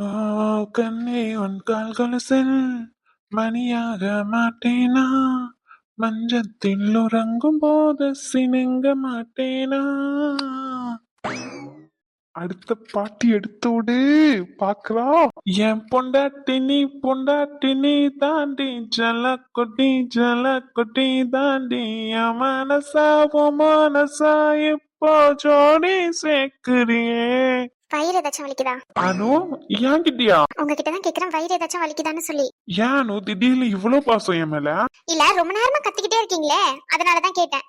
ஓ கண்ணே உன் கால் செல் மணியாக மாட்டேனா? மஞ்சத்தில் உறங்கும் போது சினுங்க மாட்டேனா? அடுத்த பாட்டி எடுத்து விடு பாக்கலாம் என் பொண்டாட்டி நீ பொண்டாட்டி நீ தாண்டி ஜல கொட்டி ஜல கொட்டி தாண்டி என் மனசா உன் மனசா இப்போ ஜோடி சேர்க்கிறியே. வயிறு ஏதாச்சும் வலிக்குதா? அனு ஏன்கிட்டயா உங்ககிட்ட தான் கேக்குறேன் வயிறு ஏதாச்சும் வலிக்குதான்னு சொல்லி. ஏன் அனு திடீர்னு இவ்வளவு பாசம் என் மேல? இல்ல ரொம்ப நேரமா கத்திக்கிட்டே இருக்கீங்களே அதனாலதான் கேட்டேன்.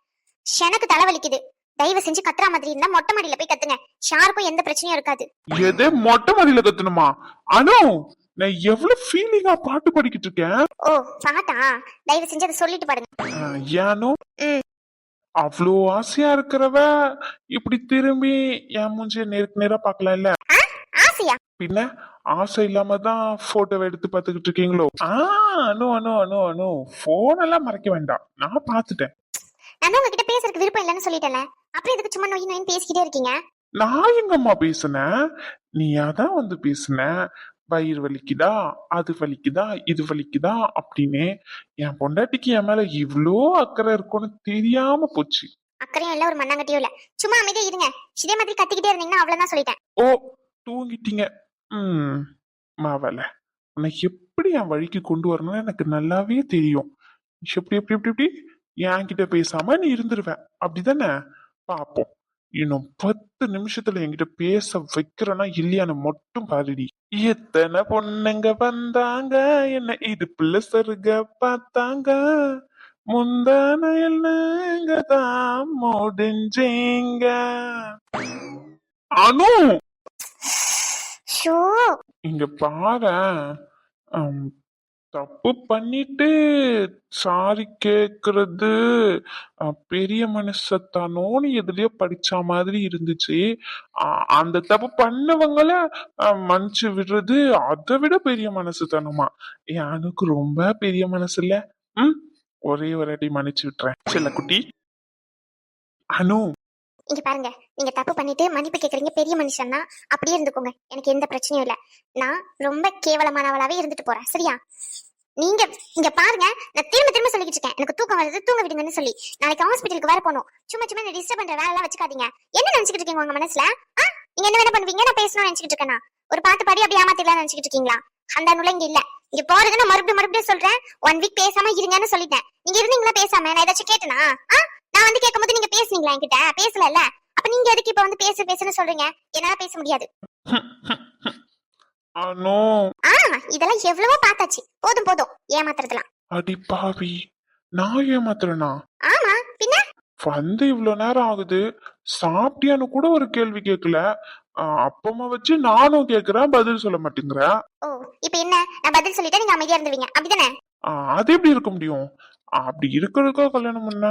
எனக்கு தலை வலிக்குது. தயவு செஞ்சு கத்துற மாதிரி இருந்தா மொட்டை மாடியில போய் கத்துங்க. ஷார்ப்பும் எந்த பிரச்சனையும் இருக்காது. எது? மொட்டை மாடியில கத்தணுமா? அனு நான் எவ்வளவு ஃபீலிங்கா பாட்டு படிக்கிட்டு இருக்கேன்? ஓ பாட்டா? தயவு செஞ்சு அதை சொல்லிட்டு பாடுங்க. ஏனோ. அவ்வளோ ஆசையா இருக்கிறவ இப்படி திரும்பி என் மூஞ்சிய நேருக்கு நேரா பார்க்கல இல்ல ஆசையா? பின்ன ஆசை இல்லாம தான் போட்டோவை எடுத்து பார்த்துக்கிட்டு இருக்கீங்களோ? ஆ அனு அனு அனு அனு. போன் எல்லாம் மறைக்க வேண்டாம். நான் பார்த்துட்டேன் நான் தான் உங்ககிட்ட பேசுறதுக்கு விருப்பம் இல்லைன்னு சொல்லிட்டேன்ல. அப்புறம் எதுக்கு சும்மா நோய் நோயின்னு பேசிக்கிட்டே இருக்கீங்க? நான் எங்கம்மா பேசுனேன்? நீ அதான் வந்து பேசுன? வயிறு வலிக்குதா அது வலிக்குதா இது வலிக்குதா அப்படின்னு என் பொண்டாட்டிக்கு என் மேல இவ்ளோ அக்கறை இருக்கும்னு தெரியாம போச்சு. அக்கறையும் இல்ல ஒரு மண்ணாங்கட்டியும் இல்ல. சும்மா அமைதியா இருங்க. இதே மாதிரி கத்திக்கிட்டே இருந்தீங்கன்னா அவ்வளவுதான் சொல்லிட்டேன். ஓ தூங்கிட்டீங்க. ம் மாவல. உன்னை எப்படி என் வழிக்கு கொண்டு வரணும்னு எனக்கு நல்லாவே தெரியும். எப்படி எப்படி எப்படி எப்படி? என்கிட்ட பேசாம நீ இருந்துருவேன் அப்படிதானே? பாப்போம். இன்னும் பத்து நிமிஷத்துல என்கிட்ட பேச வைக்கிறனா இல்லையான்னு மட்டும் பாருடி. எத்தனை பொண்ணுங்க வந்தாங்க? என்ன இடுப்புல சருக பார்த்தாங்க? முந்தான என்னங்க தான் முடிஞ்சீங்க. அனு! ஷோ! இங்க பாரு தப்பு பண்ணிட்டு சாரி கேக்குறது அஹ், பெரிய மனுஷத்தானோன்னு எதுலயோ படிச்ச மாதிரி இருந்துச்சு. அ- அந்த தப்பு பண்ணவங்கள அஹ், மன்னிச்சு விடுறது அதை விட பெரிய மனசுத்தனமா? எனக்கு ரொம்ப பெரிய மனசு இல்ல ம்? ஒரே ஒரு அடி மன்னிச்சு விட்டுறேன். செல்லக்குட்டி. அனு. இங்க பாருங்க. நீங்க தப்பு பண்ணிட்டு மன்னிப்பு கேக்குறீங்க. பெரிய மனுஷன் தான் அப்படியே இருந்துக்கோங்க. எனக்கு எந்த பிரச்சனையும் இல்ல. நான் ரொம்ப கேவலமானவளாவே இருந்துட்டு போறேன். சரியா? நீங்க இங்க பாருங்க. நான் திரும்ப திரும்ப சொல்லிக்கிட்டு இருக்கேன். எனக்கு தூக்கம் வருது. தூங்க விடுங்கன்னு சொல்லி. நாளைக்கு ஹாஸ்பிட்டலுக்கு வேற போகணும். சும்மா சும்மா என்ன டிஸ்டர்ப் பண்ற வேலை எல்லாம் வச்சுக்காதீங்க. என்ன நினைச்சுக்கிட்டு இருக்கீங்க உங்க மனசுல? ஆ? நீங்க என்ன வேணா பண்ணுவீங்க. நான் பேசணும்னு நினைச்சுக்கிட்டு இருக்கேனா? ஒரு பாட்டு பாடி அப்படி ஏமாத்திடலாம் நினைச்சுக்கிட்டு இருக்கீங்களா? அந்த நூல இங்க இல்ல. இங்க போறது நான் மறுபடியும் மறுபடியும் சொல்றேன். ஒன் வீக் பேசாம இருங்கன்னு சொல்லிட்டேன். நீங்க இருந்தீங்களா பேசாம? நான் ஏதாச்சும் கேட்டனா? ஆ? நான் வந்து கேட்கும்போது நீங்க பேசுனீங்களா என்கிட்ட? பேசல அப்ப நீங்க எதுக்கு இப்ப வந்து பேசு பேசுன்னு சொல்றீங்க? என்னால பேச முடியாது. அனு. ஆ இதெல்லாம் எவ்வளவோ பார்த்தாச்சு. போதும் போதும். ஏமாத்துறதுலாம். அடி பாவி. நான் ஏமாத்துறேனா? ஆமா. பின்ன? வந்து இவ்வளவு நேரம் ஆகுது. சாப்பிட்டியான்னு கூட ஒரு கேள்வி கேட்கல அப்பமா வச்சு நானும் கேக்குறேன் பதில் சொல்ல மாட்டேங்கிற. ஓ இப்ப என்ன? நான் பதில் சொல்லிட்டா நீங்க அமைதியா இருந்துவீங்க அப்படிதானே? அது எப்படி இருக்க முடியும்? அப்படி இருக்கிறதுக்கோ கல்யாணம் பண்ண?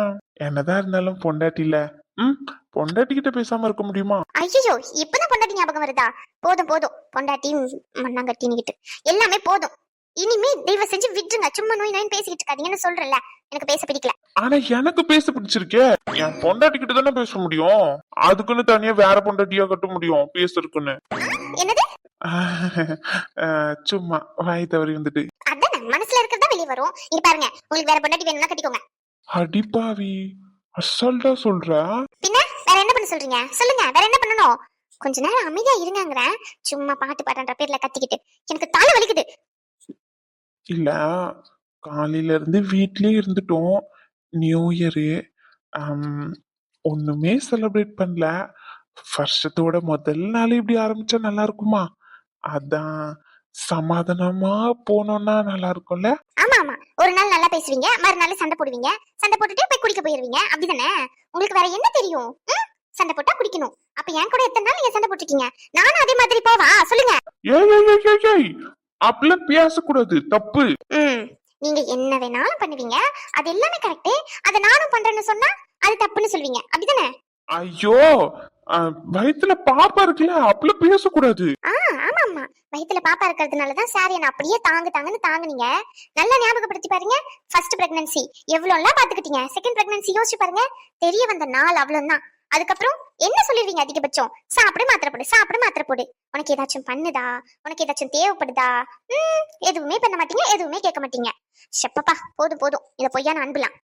என்னதான் இருந்தாலும் பொண்டாட்டி இல்ல ம்? பொண்டாட்டி கிட்ட பேசாம இருக்க முடியுமா? ஐயோ இப்பதான் பொண்டாட்டி ஞாபகம் வருதா? போதும் போதும். பொண்டாட்டி மண்ணாங்கட்டின்னுகிட்டு எல்லாமே போதும். இனிமே தயவு செஞ்சு விட்டுருங்க. சும்மா நோய் நோய் பேசிக்கிட்டு இருக்காதீங்கன்னு சொல்றேன்ல. எனக்கு பேச பிடிக்கல. ஆனா எனக்கு பேச பிடிச்சிருக்கே. என் பொண்டாட்டி கிட்ட தானே பேச முடியும்? அதுக்குன்னு தனியா வேற பொண்டாட்டியா கட்ட முடியும் பேசுறதுக்குன்னு. என்னது? சும்மா வாய் தவறி வந்துட்டு. மனசுல இருக்கிறதா வெளியே வரும்? இங்க பாருங்க. உங்களுக்கு வேற பொண்டாட்டி வேணும்னா கட்டிக்கோங்க. அடிப்பாவி அசால்ட்டா சொல்ற? பின்ன வேற என்ன பண்ண சொல்றீங்க? சொல்லுங்க. வேற என்ன பண்ணணும்? கொஞ்ச நேரம் அமைதியா இருங்கங்கிறேன் சும்மா பாட்டு பாடுற பேர்ல கத்திக்கிட்டு. எனக்கு தலை வலிக்குது. இல்ல. காலையில இருந்து வீட்லயே இருந்துட்டோம். நியூ இயரு ஒண்ணுமே செலிப்ரேட் பண்ணல. வருஷத்தோட முதல் நாள் இப்படி ஆரம்பிச்சா நல்லா இருக்குமா? அதான். சமாதானமா போனோம்னா நல்லா இருக்கும்ல ஆமா ஆமா ஒரு நாள் நல்லா பேசுவீங்க மறுநாள் சண்டை போடுவீங்க. சண்டை போட்டுட்டு போய் குடிக்க போயிருவீங்க. அப்படிதானே? உங்களுக்கு வேற என்ன தெரியும்? சண்டை போட்டா குடிக்கணும். அப்ப என் கூட எத்தனை நாள் நீங்க சண்டை போட்டிருக்கீங்க? நானும் அதே மாதிரி போவா? சொல்லுங்க. அப்படிலாம் பேசக்கூடாது. தப்பு. நீங்க என்ன வேணாலும் பண்ணுவீங்க. அது எல்லாமே கரெக்ட் அதை நானும் பண்றேன்னு சொன்னா அது தப்புன்னு சொல்வீங்க அப்படிதானே? ஐயோ வயித்துல பாப்பா இருக்குல்ல அப்படிலாம் பேசக்கூடாது. ஆமா ஆமா வயித்துல பாப்பா இருக்கிறதுனாலதான் சாரி என்ன அப்படியே தாங்கு தாங்குன்னு தாங்குனீங்க. நல்லா ஞாபகப்படுத்தி பாருங்க ஃபர்ஸ்ட் பிரெக்னன்சி எவ்வளவு எல்லாம் பாத்துக்கிட்டீங்க செகண்ட் பிரெக்னன்சி யோசிச்சு பாருங்க. தெரிய வந்த நாள் அவ்வளவுதான். அதுக்கப்புறம் என்ன சொல்லிடுவீங்க அதிகபட்சம்? சாப்பிடு மாத்திரை போடு சாப்பிடு மாத்திரை போடு. உனக்கு ஏதாச்சும் பண்ணுதா? உனக்கு ஏதாச்சும் தேவைப்படுதா? ம் எதுவுமே பண்ண மாட்டீங்க எதுவுமே கேட்க மாட்டீங்க. செப்பப்பா போதும் போதும். இத பொய்யான அன்புலாம்.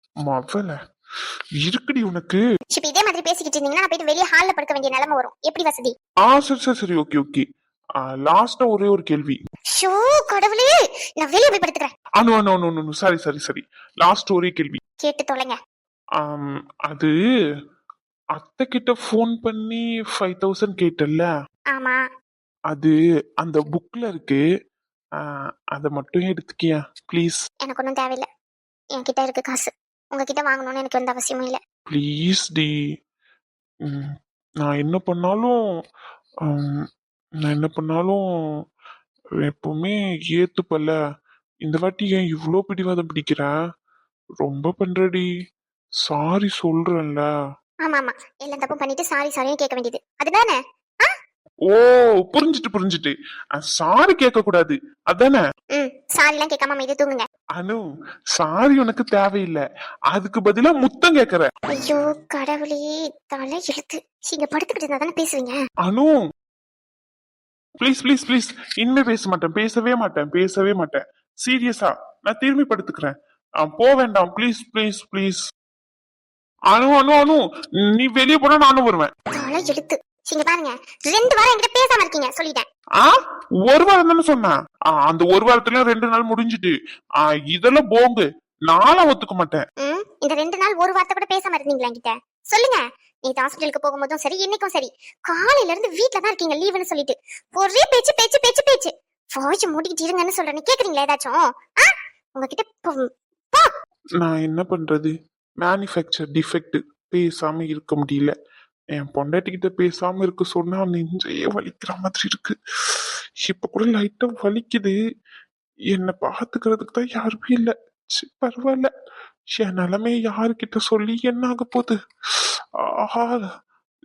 இருக்குடி உனக்கு. இப்ப இதே மாதிரி பேசிக்கிட்டு இருந்தீங்கன்னா நான் போயிட்டு வெளியே ஹால்ல படுக்க வேண்டிய நிலைமை வரும். எப்படி வசதி? ஆ சரி சரி சரி ஓகே ஓகே லாஸ்டா ஒரே ஒரு கேள்வி. ஷோ கடவுளே! நான் வெளியே போய் படுத்துக்கிறேன். அனு அனு அனு அனு, அனு சரி சரி சரி. லாஸ்ட் ஒரே கேள்வி. கேட்டு தொலைங்க. ஆம், அது அத்தை கிட்ட ஃபோன் பண்ணி ஃபைவ் தௌசண்ட் கேட்டல்ல? ஆமா. அது அந்த புக்ல இருக்கு. அதை மட்டும் எடுத்துக்கியா ப்ளீஸ் எனக்கு ஒன்றும் தேவையில்லை. என்கிட்ட இருக்கு காசு. உங்ககிட்ட வாங்கணும்னு எனக்கு எந்த அவசியமும் இல்லை. ப்ளீஸ் டி. ம், நான் என்ன பண்ணாலும் ஆம், நான் என்ன பண்ணாலும் எப்பவுமே ஏத்துப்பல்ல. இந்த வாட்டி ஏன் இவ்வளோ பிடிவாதம் பிடிக்கிற? ரொம்ப பண்றடி சாரி சொல்றேன்ல. ஆமா ஆமா எல்லாம் தப்பும் பண்ணிட்டு சாரி சாரியும் கேட்க வேண்டியது. அதுதானே? ஓ புரிஞ்சுட்டு புரிஞ்சுட்டு. சாரி கேட்க கூடாது அதானே? ம் சாரிலாம் கேட்காம அமைதி தூங்குங்க. அனு சாரி உனக்கு தேவையில்லை. அதுக்கு பதிலா முத்தம் கேக்குற. ஐயோ கடவுளே தலை இழுத்து இங்க படுத்துக்கிட்டு இருந்தா தானே பேசுவீங்க? அனு! ப்ளீஸ் ப்ளீஸ் ப்ளீஸ் இனிமே பேச மாட்டேன். பேசவே மாட்டேன். பேசவே மாட்டேன். சீரியஸா நான் திரும்பி படுத்துக்கிறேன். போ வேண்டாம். Please please please Anu Anu Anu! நீ வெளியே போனா நானும் வருவேன். தலை இழுத்து இங்க பாருங்க. ரெண்டு வாரம் என்கிட்ட பேசாம இருக்கீங்க சொல்லிட்டேன். ஆ? ஒரு வாரம் தானே சொன்னேன் அந்த ஒரு வாரத்துல ரெண்டு நாள் முடிஞ்சுட்டு. ஆ, இதெல்லாம் போங்கு. நானும் ஒத்துக்க மாட்டேன். இந்த ரெண்டு நாள் ஒரு வார்த்தை கூட பேசாம இருந்தீங்களா என்கிட்ட? சொல்லுங்க. நேத்து ஹாஸ்பிட்டலுக்கு போகும்போதும் சரி இன்னைக்கும் சரி. காலையில இருந்து வீட்ல தான் இருக்கீங்க லீவுன்னு சொல்லிட்டு. ஒரே பேச்சு பேச்சு பேச்சு பேச்சு. வாய்ச்சி மூடிக்கிட்டு இருங்கன்னு சொல்றேன்னு கேக்குறீங்களா ஏதாச்சும்? உங்ககிட்ட பொ- நான் என்ன பண்றது? மேனுஃபேக்சர் டிஃபெக்ட் பேசாம இருக்க முடியல. என் பொண்டாட்டி கிட்ட பேசாம இருக்க சொன்னா நெஞ்சையே வலிக்கிற மாதிரி இருக்கு. இப்ப கூட லைட்டா வலிக்குது. என்னை பாத்துக்கிறதுக்கு தான் யாருமே இல்ல. பரவாயில்ல. என் நிலைமைய யாருக்கிட்ட சொல்லி என்ன ஆக போகுது? ஆஹா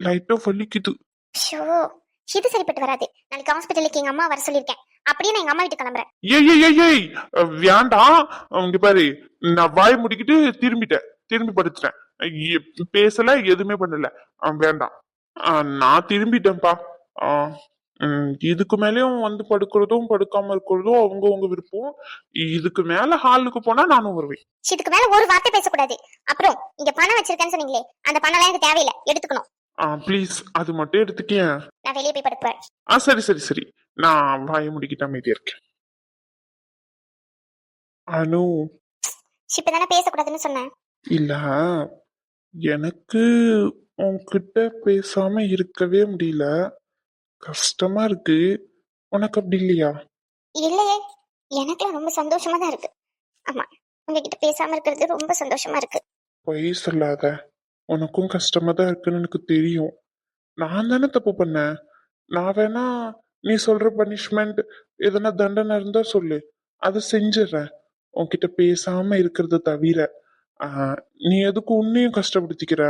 லைட்டா வலிக்குது. இது சரிப்பட்டு வராது. நாளைக்கு ஹாஸ்பிட்டலுக்கு எங்க அம்மா வர சொல்லியிருக்கேன். அப்படியே நான் எங்க அம்மா வீட்டுக்கு கிளம்புறேன். ஏய் ஏய் ஏய் வேண்டாம். இங்க பாரு நான் வாய் முடிக்கிட்டு திரும்பிட்டேன். திரும்பி படுத்துட்டேன். பேசல எதுவுமே பண்ணல. வேண்டாம். நான் திரும்பிட்டேன்ப்பா. இதுக்கு மேலயும் வந்து படுக்கிறதும் படுக்காம இருக்கிறதும் அவங்கவங்க விருப்பம். இதுக்கு மேல ஹாலுக்கு போனா நானும் வருவேன். இதுக்கு மேல ஒரு வார்த்தை பேசக்கூடாது. அப்புறம் இங்க பணம் வச்சிருக்கேன்னு சொன்னீங்களே அந்த பணம் எனக்கு தேவையில்லை. எடுத்துக்கணும். ப்ளீஸ் அது மட்டும் எடுத்துக்கேன். நான் வெளியே போய் படுப்பேன். ஆ சரி சரி சரி. நான் வாயை முடிக்கிட்டு அமைதியா இருக்கேன். அனு. இப்பதானே பேசக்கூடாதுன்னு சொன்னேன். இல்ல. எனக்கு உன்கிட்ட பேசாம இருக்கவே முடியல. கஷ்டமா இருக்கு. உனக்கு அப்படி இல்லையா? இல்லையே. எனக்குலாம் ரொம்ப சந்தோஷமா தான் இருக்கு. ஆமா உங்ககிட்ட பேசாம இருக்கிறது ரொம்ப சந்தோஷமா இருக்கு. பொய் சொல்லாத. உனக்கும் கஷ்டமா தான் இருக்குன்னு எனக்கு தெரியும். நான் தானே தப்பு பண்ணேன். நான் வேணா நீ சொல்ற பனிஷ்மெண்ட் எதனா தண்டனை இருந்தா சொல்லு. அதை செஞ்சிடுறேன். உன்கிட்ட பேசாம இருக்கிறத தவிர. நீ எதுக்கு உன்னையும் கஷ்டப்படுத்திக்கிற?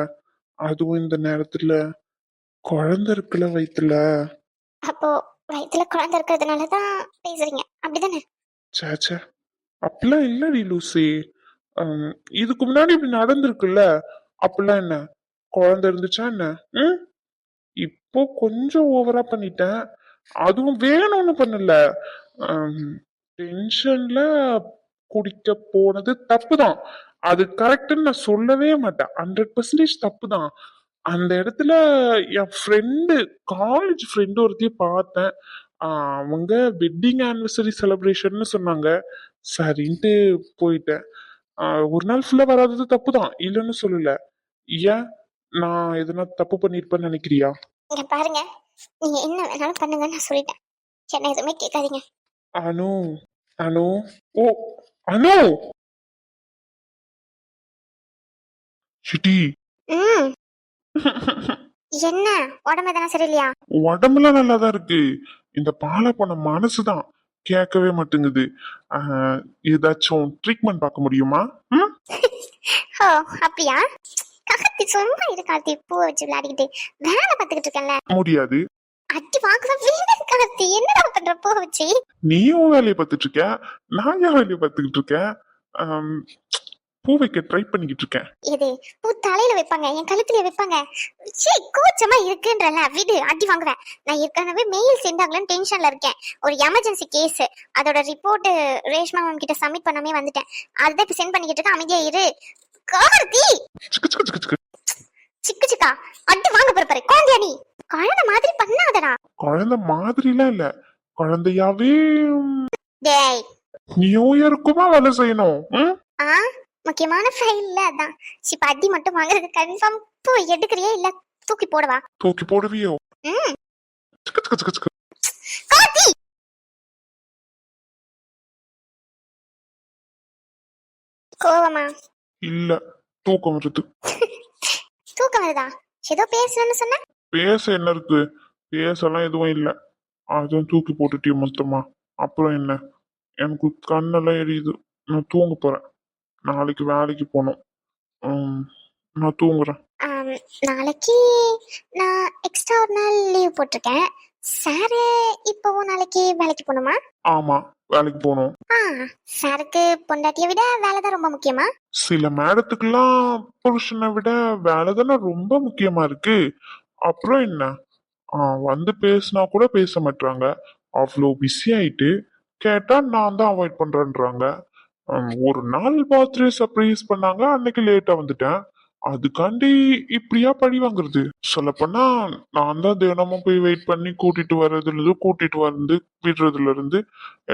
அதுவும் இந்த நேரத்துல. குழந்தை இருக்குல்ல வயித்துல. அப்போ வயித்துல குழந்தை இருக்கிறதுனால தான் பேசுறீங்க. அப்படிதானே? சேச்சே அப்படிலாம் இல்லடி லூசி. இதுக்கு முன்னாடி இப்படி நடந்திருக்குல்ல? அப்படிலாம் என்ன? குழந்தை இருந்துச்சா என்ன? ம்? இப்போ கொஞ்சம் ஓவரா பண்ணிட்டேன். அதுவும் வேணும்னு பண்ணல. டென்ஷன்ல குடிக்க போனது தப்பு தான் அது கரெக்ட்னு நான் சொல்லவே மாட்டேன். ஹண்ட்ரட் பர்சன்டேஜ் தப்பு தான் அந்த இடத்துல என் ஃப்ரெண்டு காலேஜ் ஃப்ரெண்டு ஒருத்தைய பார்த்தேன். அவங்க வெட்டிங் ஆனிவர்சரி செலிப்ரேஷன்னு சொன்னாங்க. சரின்ட்டு போயிட்டேன். ஒரு நாள் ஃபுல்லா வராதது தப்பு தான் இல்லைன்னு சொல்லல. ஏன்? நான் எதனா தப்பு பண்ணிருப்பேன்னு நினைக்கிறியா? இங்க பாருங்க. நீங்க என்ன வேணாலும் பண்ணுங்க நான் சொல்லிட்டேன். என்ன எதுவுமே கேட்காதீங்க. அனு அனு ஓ அனு! சிட்டி. ம். என்ன? உடம்பு எதனா சரியில்லையா? உடம்புலாம் நல்லா தான் இருக்கு. இந்த பாலை போன மனசுதான். கேட்கவே மாட்டேங்குது. ஏதாச்சும் ட்ரீட்மெண்ட் பார்க்க முடியுமா? ஓ அப்படியா? கார்த்தி சும்மா இரு கார்த்தி. பூவை வச்சு விளையாடிக்கிட்டு. வேலை பார்த்துக்கிட்டு இருக்கேன்ல. முடியாது. அடி வாங்குற வீடு கார்த்தி. என்னடா பண்ற பூவை வச்சு? நீ உன் வேலையை பார்த்துட்டு இருக்க. நான் என் வேலையை பார்த்துக்கிட்டு இருக்கேன்? பூ வைக்க ட்ரை பண்ணிக்கிட்டு இருக்கேன் இது பூ தலையில வைப்பாங்க என் கழுத்துல வைப்பாங்க. சீ கூச்சமா இருக்குன்றல விடு அடி வாங்குவேன். நான் ஏற்கனவே மெயில் சென்றாங்களான்னு டென்ஷன்ல இருக்கேன். ஒரு எமர்ஜென்சி கேஸ் அதோட ரிப்போர்ட் ரேஷ்மா மேம் கிட்ட சப்மிட் பண்ணாமே வந்துட்டேன். அதுதான் இப்ப சென்ட் பண்ணிக்கிட்டு இருக்கேன் அமைதியா இரு. கார்த்தி சிக்கு சிக்கு அடி வாங்க போறப்பாரு குழந்தையா நீ? குழந்தை மாதிரி பண்ணாதடா. குழந்தை மாதிரிலாம் இல்ல. குழந்தையாவே டேய். நியூ இயருக்குமா வேலை செய்யணும்? ஆ? முக்கியமான ஃபைல்ல அதான். இப்ப அடி மட்டும் வாங்குறது கன்ஃபார்ம் பூ எடுக்கிறியா இல்ல தூக்கி போடவா? தூக்கி போடுவியோ? ம். கார்த்தி! கோவமா? இல்ல தூக்கம் வருது. தூக்கம் வருதா? ஏதோ பேசணும்னு சொன்ன? பேச என்ன இருக்கு? பேசலாம் எதுவும் இல்ல. அதான் தூக்கி போட்டுட்டிய மொத்தமா. அப்புறம் என்ன? எனக்கு கண்ணெல்லாம் எரியுது. நான் தூங்க போறேன். நாளைக்கு வேலைக்கு போகணும் நான் தூங்குறேன். நாளைக்கு நான் எக்ஸ்ட்ரா ஒரு நாள் லீவ் போட்டிருக்கேன். சாரு இப்போவும் நாளைக்கு வேலைக்கு போகணுமா ஆமா வேலைக்கு போகணும் ஆ சாருக்கு பொண்டாட்டியை விட வேலை தான் ரொம்ப முக்கியமா? சில மேடத்துக்கெல்லாம் புருஷனை விட வேலை தானே ரொம்ப முக்கியமா இருக்கு. அப்புறம் என்ன? வந்து பேசினா கூட பேச மாட்டாங்க அவ்வளோ பிஸி ஆயிட்டு கேட்டா நான் தான் அவாய்ட் பண்றேன்றாங்க. ஒரு நாள் பர்த்டே சர்ப்ரைஸ் பண்ணாங்க. அன்னைக்கு லேட்டா வந்துட்டேன். அதுக்காண்டி இப்படியா பழி வாங்குறது? சொல்லப்போனா நான் தான் தினமும் போய் வெயிட் பண்ணி கூட்டிட்டு வர்றதுல இருந்து கூட்டிட்டு வந்து விடுறதுல இருந்து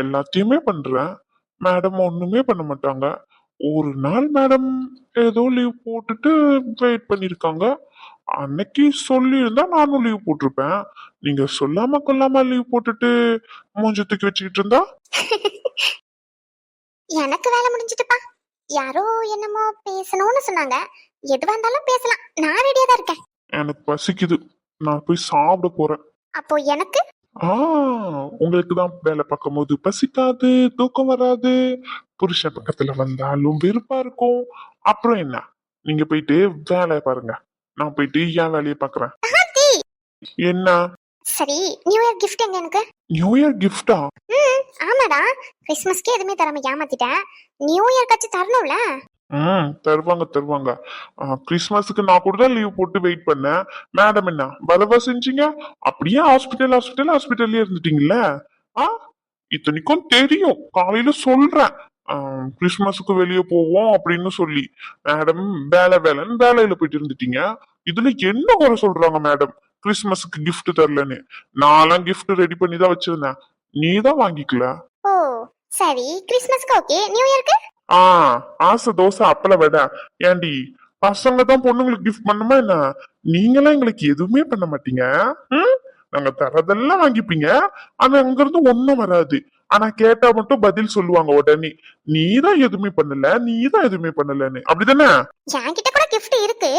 எல்லாத்தையுமே பண்றேன். மேடம் ஒண்ணுமே பண்ண மாட்டாங்க. ஒரு நாள் மேடம் ஏதோ லீவ் போட்டுட்டு வெயிட் பண்ணிருக்காங்க. அன்னைக்கு சொல்லியிருந்தா நானும் லீவ் போட்டிருப்பேன். நீங்க சொல்லாம கொல்லாம லீவ் போட்டுட்டு மூஞ்சத்துக்கு தூக்கி வச்சுக்கிட்டு இருந்தா? எனக்கு வேலை முடிஞ்சிட்டுப்பா. யாரோ என்னமோ பேசணும்னு சொன்னாங்க. எதுவா இருந்தாலும் பேசலாம். நான் ரெடியா தான் இருக்கேன். எனக்கு பசிக்குது. நான் போய் சாப்பிட போறேன். அப்போ எனக்கு? ஆ உங்களுக்கு தான் வேலை பார்க்கும்போது பசிக்காது தூக்கம் வராது. புருஷன் பக்கத்துல வந்தாலும் வெறுப்பா இருக்கும். அப்புறம் என்ன? நீங்க போயிட்டு வேலையை பாருங்க. நான் போயிட்டு என் வேலையை பார்க்கறேன். கார்த்தி என்ன? சரி நியூ இயர் கிஃப்ட் எங்க எனக்கு? நியூ இயர் கிஃப்டா ம் ஆமாடா. கிறிஸ்மஸ்க்கே எதுவுமே தராம ஏமாத்திட்டேன். நியூ இயர் கட்சி தரணும்ல? ம் தருவாங்க தருவாங்க. கிறிஸ்மஸுக்கு நான் கூட தான் லீவ் போட்டு வெயிட் பண்ணேன். மேடம் என்ன வரவா செஞ்சீங்க? அப்படியே ஹாஸ்பிட்டல் ஹாஸ்பிட்டல் ஹாஸ்பிட்டல்லே இருந்துட்டீங்கல்ல? ஆ இத்தனைக்கும் தெரியும். காலையில சொல்றேன். கிறிஸ்மஸுக்கு வெளியே போவோம் அப்படின்னு சொல்லி. மேடம் வேலை வேலைன்னு வேலையில போயிட்டு இருந்துட்டீங்க. இதுல என்ன குறை சொல்றாங்க மேடம் கிறிஸ்மஸுக்கு gift தரலன்னு. நான்லாம் gift ரெடி பண்ணி தான் வச்சிருந்தேன். நீ தான் வாங்கிக்கல? ஓ சரி. கிறிஸ்மஸ்க்கு ஓகே நியூ இயர்க்கு ஆ ஆசை தோசை அப்பள விட. ஏண்டி பசங்க தான் பொண்ணுங்களுக்கு கிஃப்ட் பண்ணுமா என்ன? நீங்களாம் எங்களுக்கு எதுவுமே பண்ண மாட்டீங்க? ம்? நாங்க தரதெல்லாம் வாங்கிப்பீங்க. ஆனா அங்க இருந்து ஒண்ணும் வராது. ஆனா கேட்டா மட்டும் பதில் சொல்லுவாங்க உடனே. நீ தான் எதுவுமே பண்ணல நீ தான் எதுவுமே பண்ணலன்னு. அப்படிதானே? என்கிட்ட கூட gift இருக்கு.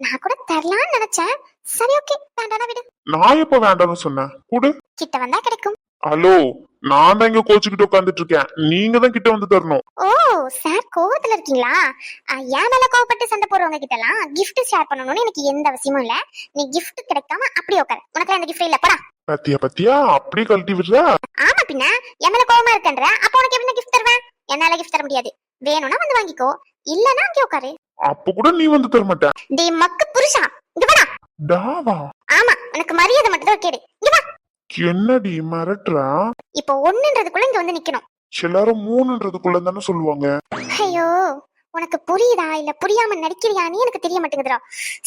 நான் கூட தரலாம்னு நினைச்சேன். சரி ஓகே வேண்டாம் விடு. நான் எப்ப வேண்டாம்னு சொன்னேன்? கூடு. கிட்ட வந்தா கிடைக்கும். ஹலோ நான் தான் இங்க கோச்சுக்கிட்டு உட்காந்துட்டு இருக்கேன். நீங்க தான் கிட்ட வந்து தரணும். ஓ சார் கோவத்துல இருக்கீங்களா? என் மேல கோவப்பட்டு சண்டை போடுறவங்க கிட்ட எல்லாம் கிஃப்ட் ஷேர் பண்ணணும்னு எனக்கு எந்த அவசியமும் இல்ல. நீ கிஃப்ட் கிடைக்காம அப்படியே உட்காரு. உனக்கு அந்த கிஃப்ட் இல்ல. போடா. பத்தியா பத்தியா? அப்படியே கழட்டி விடுற? ஆமா பின்ன என் மேல கோவமா இருக்கன்ற. அப்ப உனக்கு எப்படி கிஃப்ட் தருவேன்? என்னால கிஃப்ட் தர முடியாது. வேணும்னா வந்து வாங்கிக்கோ. இல்லனா அங்கே உட்காரு. அப்ப கூட நீ வந்து தர மாட்ட டே மக்கு புருஷா இங்க வாடா. டாவா? ஆமா உனக்கு மரியாதை மட்டும் தான் கேடு. இங்க வா. என்னடி மிரட்டுறா? இப்போ ஒண்ணுன்றதுக்குள்ள இங்க வந்து நிக்கணும். எல்லாரும் மூணுன்றதுக்குள்ள தானே சொல்லுவாங்க. ஐயோ உனக்கு புரியுதா? இல்ல புரியாம நடிக்கிறியான்னு எனக்கு தெரிய மாட்டேங்குதுடா.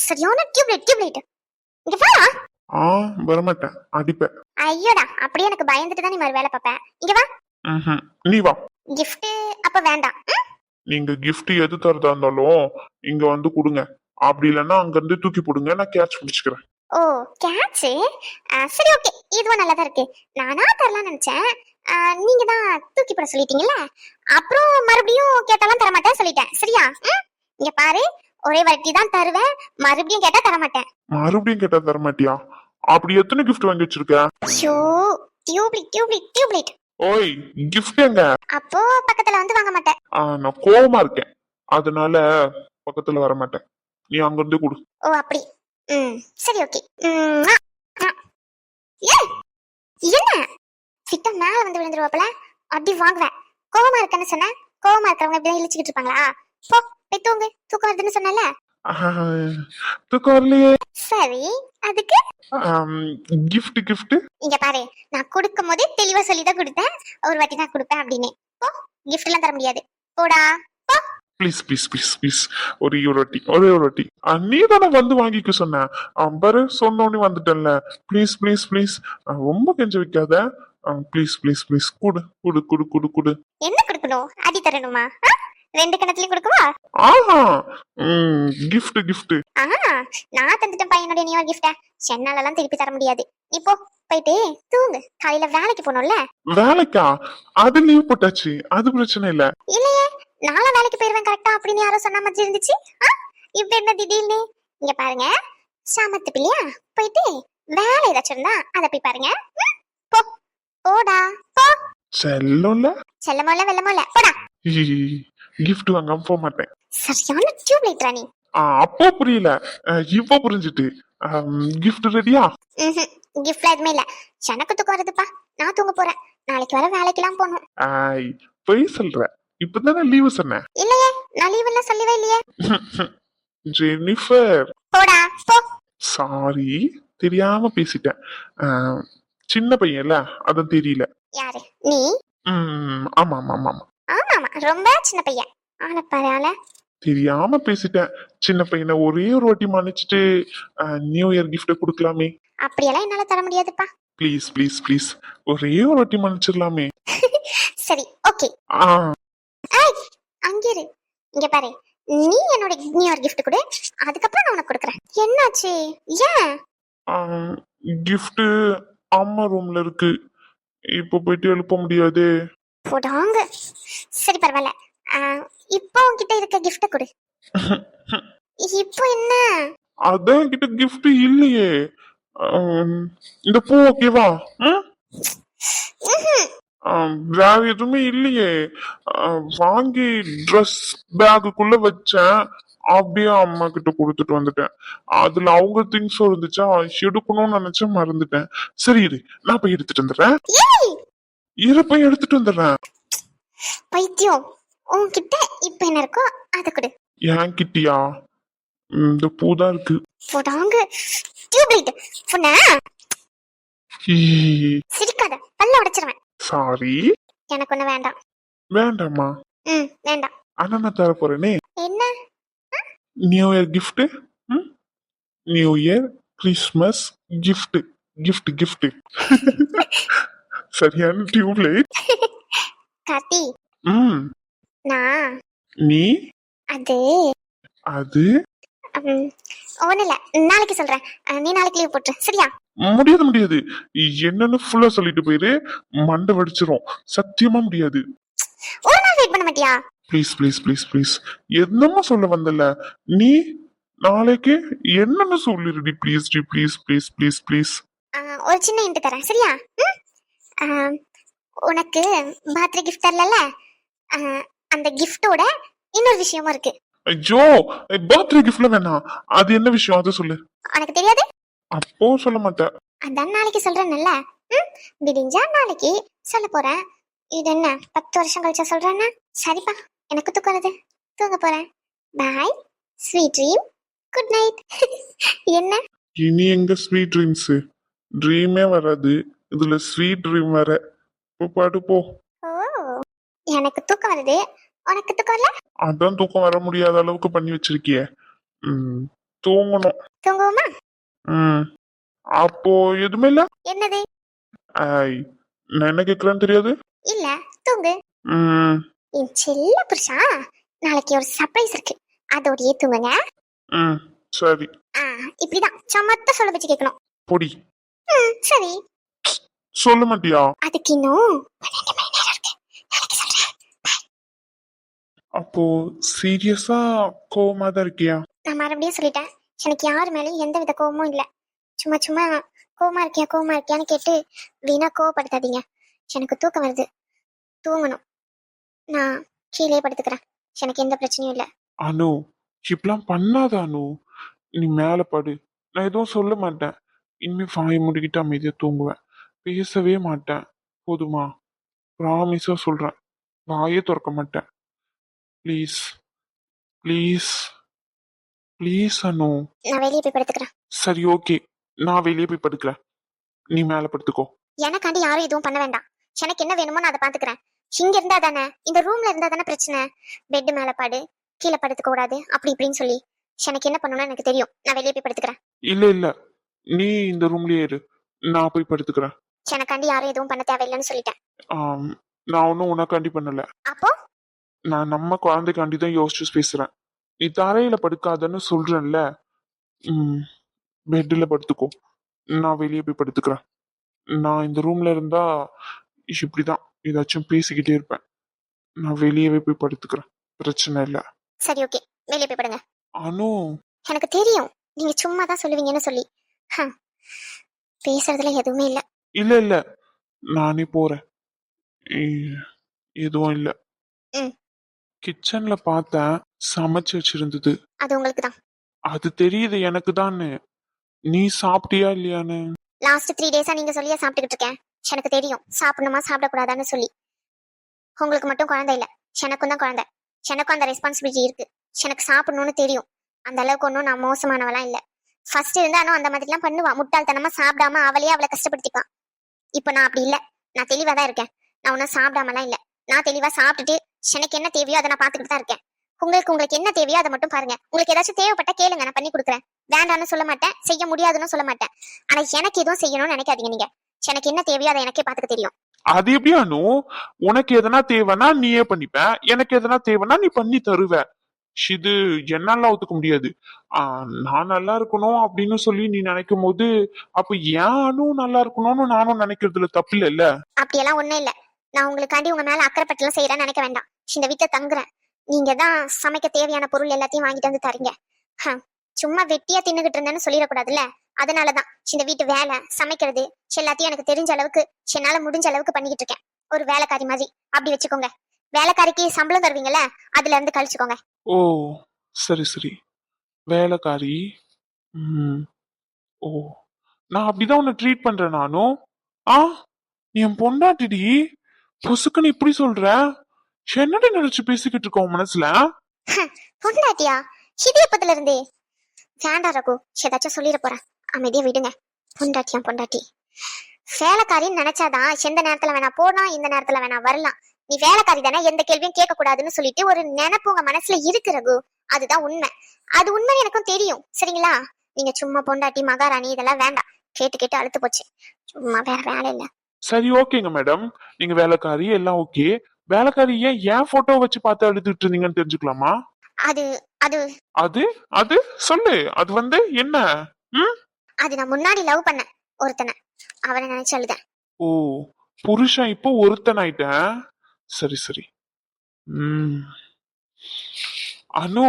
சரியான டியூப்லைட் டியூப்லைட் இங்க வா ஆ வரமாட்டேன். அடிப்பேன். ஐயோடா அப்படியே எனக்கு பயந்துட்டு தான் நீ மாதிரி வேலை பார்ப்பேன் இங்க வா. நீ வா. gift அப்ப வேண்டாம்? நீங்க gift எது தரதா இருந்தாலும் இங்க வந்து கொடுங்க. அப்படி இல்லைன்னா அங்க இருந்து தூக்கி போடுங்க நான் கேட்ச் பிடிச்சுக்கிறேன் ஓ கேட்ச் சரி ஓகே இதுவும் நல்லதா இருக்கு. நானா தரலாம்னு நினைச்சேன். நீங்க தான் தூக்கி போட சொல்லிட்டீங்கல்ல? அப்புறம் மறுபடியும் கேட்டாலும் தர மாட்டேன் சொல்லிட்டேன். சரியா? இங்க பாரு ஒரே வாட்டி தான் தருவேன். மறுபடியும் கேட்டா தர மாட்டேன் மறுபடியும் கேட்டா தர மாட்டியா அப்படி எத்தனை gift வாங்கி வச்சிருக்க? ஷோ டியூப்லைட் டியூப்லைட் டியூப்லைட் ஓய் gift எங்க? அப்போ பக்கத்துல வந்து வாங்க மாட்டேன். நான் கோவமா இருக்கேன். அதனால பக்கத்துல வர மாட்டேன். நீ அங்க இருந்து கொடு. ஓ அப்படி. ம் சரி ஓகே. என்ன? சிட்ட மேல வந்து விழுந்துருவாப்ல அடி வாங்குவேன். கோவமா இருக்கேன்னு சொன்னேன். கோவமா இருக்கிறவங்க இப்படி இழிச்சுக்கிட்டு இருப்பாங்களா? போ போய் தூங்கு. தூக்கம் வருதுன்னு சொன்னல தூக்கம் வரலையே சரி அதுக்கு? கிஃப்ட் கிஃப்ட் இங்க பாரு நான் கொடுக்கும் போதே தெளிவா சொல்லி தான் கொடுத்தேன். ஒரு வாட்டி தான் கொடுப்பேன் அப்படின்னு. போ எல்லாம் தர முடியாது. போடா. போ. ப்ளீஸ் ப்ளீஸ் ப்ளீஸ் ப்ளீஸ் ஒரே ஒரு வாட்டி ஒரே ஒரு வாட்டி நீ தானே வந்து வாங்கிக்க சொன்ன. அவன் பாரு சொன்னோடனே வந்துட்டேன்ல. ப்ளீஸ் ப்ளீஸ் ப்ளீஸ் ரொம்ப கெஞ்ச வைக்காத. ப்ளீஸ் ப்ளீஸ் ப்ளீஸ் குடு குடு குடு குடு குடு. என்ன கொடுக்கணும்? அடி தரணுமா? ரெண்டு கணத்துலயும் கொடுக்கவா? ஆஹா கிஃப்ட் கிஃப்ட் ஆ நான் தந்துட்டேன் பையனுடைய நியூ கிஃப்ட சென்னால எல்லாம் திருப்பி தர முடியாது. நீ போ போயிட்டு தூங்கு. காலையில வேலைக்கு போகணும்ல? வேலைக்கா? அது லீவ் போட்டாச்சு. அது பிரச்சனை இல்ல. இல்லையே நாளை வேலைக்கு போயிருவேன் கரெக்டா அப்படின்னு யாரோ சொன்ன மாதிரி இருந்துச்சு? இப்ப என்ன திடீர்னு? இங்க பாருங்க. சாமத்து பிள்ளையா? போயிட்டு வேலை ஏதாச்சும் இருந்தா அதை போய் பாருங்க? போ. போடா. போ. செல்லம்ல? செல்லமோல வெள்ளமோல. போடா. கிஃப்ட் வாங்காம போக மாட்டேன். சரியான டியூப் லைட் ராணி. ஆ, அப்போ புரியல. இப்போ புரிஞ்சுட்டு. கிஃப்ட் ரெடியா கிஃப்ட்ல எதுவுமே இல்ல. எனக்கு தூக்கம் வருதுப்பா. நான் தூங்க போறேன். நாளைக்கு வர வேலைக்கெல்லாம் போகணும். பொய் சொல்ற. இப்பதானே லீவு சொன்னேன் இல்லையே. நான் லீவ் எல்லாம் சொல்லவே இல்லையே. ஜெனிஃபர் போடா போ. சாரி தெரியாம பேசிட்டேன். சின்ன பையன்ல அதான் தெரியல. யாரு? நீ? ஆமா ஆமா ஆமா. ஆமா. ரொம்ப சின்ன பையன். ஆனா பரவாயில்ல தெரியாம பேசிட்டேன். சின்ன பையனை ஒரே ஒரு வாட்டி மன்னிச்சுட்டு நியூ இயர் கிஃப்ட் கொடுக்கலாமே. அப்படியெல்லாம் என்னால தர முடியாதுப்பா. ப்ளீஸ் ப்ளீஸ் ப்ளீஸ் ஒரே ஒரு வாட்டி மன்னிச்சிடலாமே. சரி ஓகே. ஆ. அங்க இரு. இங்க பாரு. நீ என்னோட நியூ இயர் gift கொடு. அதுக்கப்புறம் நான் உனக்கு கொடுக்குறேன். என்னாச்சு? ஏன்? கிஃப்ட் அம்மா ரூம்ல இருக்கு. இப்போ போயிட்டு எழுப்ப முடியாதே. போடாங்க. சரி பரவாயில்ல. இப்போ உன்கிட்ட இருக்க gift கொடு. இப்போ என்ன? அதான் கிட்ட gift இல்லையே. இந்த பூ ஓகேவா வேற எதுவுமே இல்லையே. வாங்கி ட்ரெஸ் பேக்குக்குள்ள வச்சேன். அப்படியே அம்மா கிட்ட கொடுத்துட்டு வந்துட்டேன். அதுல அவங்க திங்ஸ் இருந்துச்சா? எடுக்கணும்னு நினைச்சேன் மறந்துட்டேன். சரி இரு. நான் போய் எடுத்துட்டு வந்துடுறேன். போய் எடுத்துட்டு வந்துடுறேன். பைத்தியம் உன்கிட்ட இப்போ என்ன இருக்கோ அதை கொடு. ஏன் கிட்டியா இந்த பூ தான் இருக்கு. போடாங்க. டியூப்லைட் சொன்ன சிரிக்காத பல்ல உடைச்சிருவேன். சாரி. எனக்கு ஒண்ணு வேண்டாம். வேண்டாம்மா. ம் வேண்டாம். ஆனா நான் தர போறேனே. என்ன? நியூ இயர் ம்? New year Christmas gift gift gift. சரியான டியூப்லைட் கார்த்தி. ம். நான் நீ? அது. அது? ம், ஒண்ணும் இல்ல. நாளைக்கு சொல்றேன். அஹ், நீ நாளைக்கு லீவ் போட்டுரு. சரியா? முடியாது முடியாது. என்னன்னு ஃபுல்லா சொல்லிட்டு போயிரு. மண்டை வடிச்சிரும். சத்தியமா முடியாது. ஒரு நாள் வெயிட் பண்ண மாட்டியா? ப்ளீஸ் ப்ளீஸ் ப்ளீஸ் ப்ளீஸ் என்னமோ சொல்ல வந்தல. நீ நாளைக்கு என்னன்னு சொல்லிருடி ப்ளீஸ் டி ப்ளீஸ் ப்ளீஸ் ப்ளீஸ் ப்ளீஸ் ஒரு சின்ன இன்ட்டு தரேன். சரியா? உனக்கு பர்த்டே கிஃப்ட் தரல அந்த கிஃப்டோட இன்னொரு விஷயமும் இருக்கு. ஐயோ பர்த்டே கிஃப்ட்ல வேணாம். அது என்ன விஷயம்? அதை சொல்லு. உனக்கு தெரியாது? அப்போ சொல்ல மாட்டேன். அதான் நாளைக்கு சொல்றேன்ல ம் விடிஞ்சா நாளைக்கு சொல்ல போறேன். இது என்ன பத்து வருஷம் கழிச்சா சொல்றேன்னா? சரிப்பா எனக்கு தூக்கம் வருது. தூங்க போறேன். Bye sweet dream good night என்ன? இனி எங்க ஸ்வீட் ட்ரீம்ஸ் ட்ரீமே வராது. இதுல ஸ்வீட் ட்ரீம் வர இப்போ பாட்டு போ. எனக்கு தூக்கம் வருது. உனக்கு தூக்கம் வரல? அதான் தூக்கம் வர முடியாத அளவுக்கு பண்ணி வச்சிருக்கிய. தூங்கணும். தூங்குவோமா? ம் அப்போ எதுவுமே இல்ல? என்னது? ஐ நான் என்ன கேக்குறேன்னு தெரியாது? இல்ல தூங்கு. ம். என் செல்ல புருஷா நாளைக்கு ஒரு சர்ப்ரைஸ் இருக்கு. அதோடயே தூங்குங்க. ம் சரி. ஆ இப்படிதான். சமத்த சொல்ல வச்சு கேட்கணும் பொடி. ம் சரி. சொல்ல மாட்டியா அதுக்கு இன்னும் அப்போ சீரியஸா கோவமா தான் இருக்கியா? நான் மறுபடியும் சொல்லிட்டேன். எனக்கு யார் மேலேயும் எந்த வித கோவமும் இல்லை. சும்மா சும்மா கோவமா இருக்கியா கோவமா இருக்கியான்னு கேட்டு வீணா கோவப்படுத்தாதீங்க. எனக்கு தூக்கம் வருது. தூங்கணும். நான் கீழே படுத்துக்கிறேன். எனக்கு எந்த பிரச்சனையும் இல்லை. அனு இப்படிலாம் பண்ணாத அனு. நீ மேல படு. நான் எதுவும் சொல்ல மாட்டேன். இனிமே வாயை முடிக்கிட்டு அமைதியா தூங்குவேன். பேசவே மாட்டேன். போதுமா? ப்ராமிஸா சொல்றேன். வாயே திறக்க மாட்டேன். Please please please Anu. நான் வெளியே போய் படுத்துக்கிறேன். சரி ஓகே நான் வெளியே போய் படுக்கிறேன். நீ மேல படுத்துக்கோ. எனக்காண்டி யாரும் எதுவும் பண்ண வேண்டாம். எனக்கு என்ன வேணுமோ நான் அதை பாத்துக்கிறேன். இங்க இருந்தா தானே? இந்த ரூம்ல இருந்தா தானே பிரச்சனை? பெட் மேல படு. கீழே படுத்துக்க கூடாது. அப்படி இப்படின்னு சொல்லி. எனக்கு என்ன பண்ணணும்னு எனக்கு தெரியும். நான் வெளியே போய் படுத்துக்கிறேன். இல்ல இல்ல. நீ இந்த ரூம்லயே இரு. நான் போய் படுத்துக்கிறேன். எனக்காண்டி யாரும் எதுவும் பண்ண தேவையில்லைன்னு சொல்லிட்டேன். ஆம், நான் ஒன்றும் உனக்காண்டி பண்ணல. அப்போ? நான் நம்ம குழந்தைக்காண்டி தான் யோசிச்சு பேசுறேன். நீ தரையில படுக்காதன்னு சொல்றேன்ல ம் பெட்டில் படுத்துக்கோ. நான் வெளியே போய் படுத்துக்கிறேன். நான் இந்த ரூம்ல இருந்தா இப்படிதான் ஏதாச்சும் பேசிக்கிட்டே இருப்பேன். நான் வெளியவே போய் படுத்துக்கிறேன். பிரச்சனை இல்லை. சரி ஓகே. வெளியே போய் படுங்க. அனு! எனக்கு தெரியும். நீங்க சும்மா தான் சொல்லுவீங்கன்னு சொல்லி. ஹம். பேசுறதுல எதுவுமே இல்ல. இல்ல இல்ல. நானே போறேன். எதுவும் இல்ல. கிச்சன்ல பார்த்தேன். சமைச்சு வச்சிருந்தது. அது உங்களுக்கு தான் அது தெரியுது எனக்கு தானே நீ சாப்பிட்டியா இல்லையான்னு? லாஸ்ட் த்ரீ டேஸா நீங்க சொல்லியே சாப்பிட்டுக்கிட்டு இருக்கேன். எனக்கு தெரியும். சாப்பிடணுமா சாப்பிடக்கூடாதான்னு சொல்லி. உங்களுக்கு மட்டும் குழந்தை இல்ல. எனக்கும் தான் குழந்தை. எனக்கும் அந்த ரெஸ்பான்சிபிலிட்டி இருக்கு. எனக்கு சாப்பிடணும்னு தெரியும். அந்த அளவுக்கு ஒன்றும் நான் மோசமானவளாம் இல்ல. ஃபர்ஸ்ட் இருந்தாலும் அந்த மாதிரிலாம் பண்ணுவா. முட்டாள்தனமா சாப்பிடாம அவளையே அவளை கஷ்டப்படுத்திப்பா. இப்போ நான் அப்படி இல்லை. நான் தெளிவாக தான் இருக்கேன். நான் ஒன்றும் சாப்பிடாமலாம் இல்ல. நான் தெளிவா சாப்பிட்டுட்டு எனக்கு என்ன தேவையோ அதை நான் பார்த்துக்கிட்டு தான் இருக்கேன். உங்களுக்கு உங்களுக்கு என்ன தேவையோ அதை மட்டும் பாருங்க. உங்களுக்கு ஏதாச்சும் தேவைப்பட்டா கேளுங்க. நான் பண்ணி கொடுக்குறேன். வேண்டாம்னு சொல்ல மாட்டேன். செய்ய முடியாதுன்னு சொல்ல மாட்டேன். ஆனா எனக்கு எதுவும் செய்யணும்னு நினைக்காதீங்க நீங்க. எனக்கு என்ன தேவையோ அதை எனக்கே பார்த்துக்க தெரியும். அது எப்படி அனு உனக்கு எதனா தேவைன்னா நீயே பண்ணிப்ப. எனக்கு எதனா தேவைன்னா நீ பண்ணி தருவ. இது என்னால ஒத்துக்க முடியாது. நான் நல்லா இருக்கணும் அப்படின்னு சொல்லி நீ நினைக்கும் போது அப்ப ஏனும் நல்லா இருக்கணும்னு நானும் நினைக்கிறதுல தப்பு இல்ல அப்படியெல்லாம் ஒண்ணும் இல்ல. நான் உங்களுக்காண்டி உங்க மேல அக்கறைப்பட்டுலாம் செய்யறேன்னு நினைக்க வேண்டாம். இந்த வீட்டை தங்குறேன். நீங்க தான் சமைக்க தேவையான பொருள் எல்லாத்தையும் வாங்கிட்டு வந்து தரீங்க. ஹம், சும்மா வெட்டியா தின்னுகிட்டு இருந்தேன்னு சொல்லிடக்கூடாதுல்ல? அதனாலதான். இந்த வீட்டு வேலை சமைக்கிறது எல்லாத்தையும் எனக்கு தெரிஞ்ச அளவுக்கு என்னால முடிஞ்ச அளவுக்கு பண்ணிக்கிட்டு இருக்கேன். ஒரு வேலைக்காரி மாதிரி. அப்படி வச்சுக்கோங்க. வேலைக்காரிக்கு சம்பளம் தருவீங்கல்ல? அதுல இருந்து கழிச்சுக்கோங்க. ஓ சரி சரி. வேலைக்காரி. ம். ஓ நான் அப்படிதான் உன்னை ட்ரீட் பண்றேன் நானும். ஆ என் பொண்டாட்டிடி பொசுக்குன்னு இப்படி சொல்ற? என்னடி நினைச்சு பேசிக்கிட்டு இருக்கோம் உன் மனசுல? பொண்டாட்டியா? இது எப்பத்துல இருந்து? வேண்டா ரகு. ஏதாச்சும் சொல்லிட போறேன். அமைதியா விடுங்க. பொண்டாட்டியா பொண்டாட்டி. வேலைக்காரின்னு நினைச்சாதான் எந்த நேரத்துல வேணா போனா இந்த நேரத்துல வேணா வரலாம். நீ வேலைக்காரி தானே எந்த கேள்வியும் கேட்க கூடாதுன்னு சொல்லிட்டு ஒரு நினைப்பு உங்க மனசுல இருக்கு ரகு. அதுதான் உண்மை. அது உண்மை எனக்கும் தெரியும். சரிங்களா? நீங்க சும்மா பொண்டாட்டி மகாராணி இதெல்லாம் வேண்டாம். கேட்டு கேட்டு அழுத்து போச்சு. சும்மா வேற வேலை இல்ல. சரி ஓகேங்க மேடம் நீங்க வேலைக்காரி எல்லாம் ஓகே. வேலைக்காரி ஏன் என் போட்டோ வச்சு பார்த்து அழுதுட்டு இருந்தீங்கன்னு தெரிஞ்சுக்கலாமா? அது அது. அது? அது? சொல்லு. அது வந்து என்ன? ம்? அது நான் முன்னாடி லவ் பண்ணேன் ஒருத்தனை. அவனை நினைச்சு அழுதேன். ஓ புருஷன் இப்போ ஒருத்தன் ஆயிட்டேன் சரி சரி. அனு!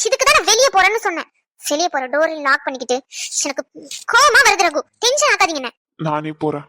இதுக்கு தான் நான் வெளியே போறேன்னு சொன்னேன். வெளியே போற டோரை லாக் பண்ணிக்கிட்டு எனக்கு கோவமா வருது ரகு. டென்ஷன் ஆக்காதீங்க என்ன. நானே போறேன்.